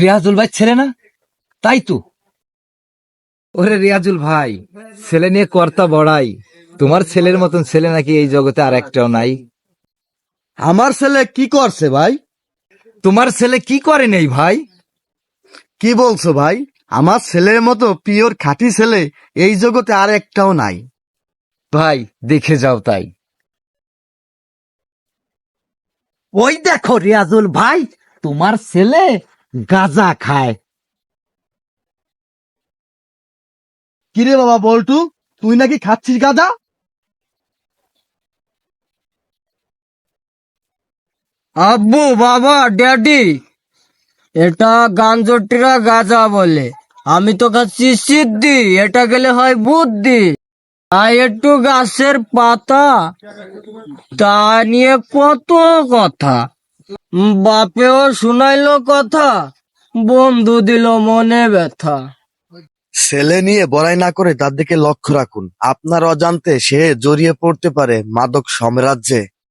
রিয়াজুল ভাই ছেলে না? তাই তো। ওরে রিয়াজুল ভাই ছেলে নিয়ে কর্তা বড়াই। তোমার ছেলের মতন ছেলে নাকি এই জগতে আর একটাও নাই? আমার ছেলে কি করছে ভাই? তোমার ছেলে কি করে নেই ভাই? কি বলছো ভাই? আমার ছেলের মতো পিওর খাঁটি ছেলে এই জগতে আর একটাও নাই। ভাই দেখে যাও তাই। ওই দেখো রিয়াজুল ভাই তোমার ছেলে গাজা খায়। কিরে বাবা বল্টু তুই নাকি খাচ্ছিস গাজা? আব্বু বাবা ড্যাডি এটা গাঞ্জটিরা গাজা বলে। আমি তো খাচ্ছি সিদ্ধি এটা গেলে হয় বুদ্ধি। একটু গাছের পাতা, তা নিয়ে কত কথা। বাপেও শুনাইল কথা, বন্ধু দিল মনে ব্যথা। ছেলে নিয়ে বড়াই না করে তার দিকে লক্ষ্য রাখুন। আপনার অজান্তে সে জড়িয়ে পড়তে পারে মাদক সাম্রাজ্যে।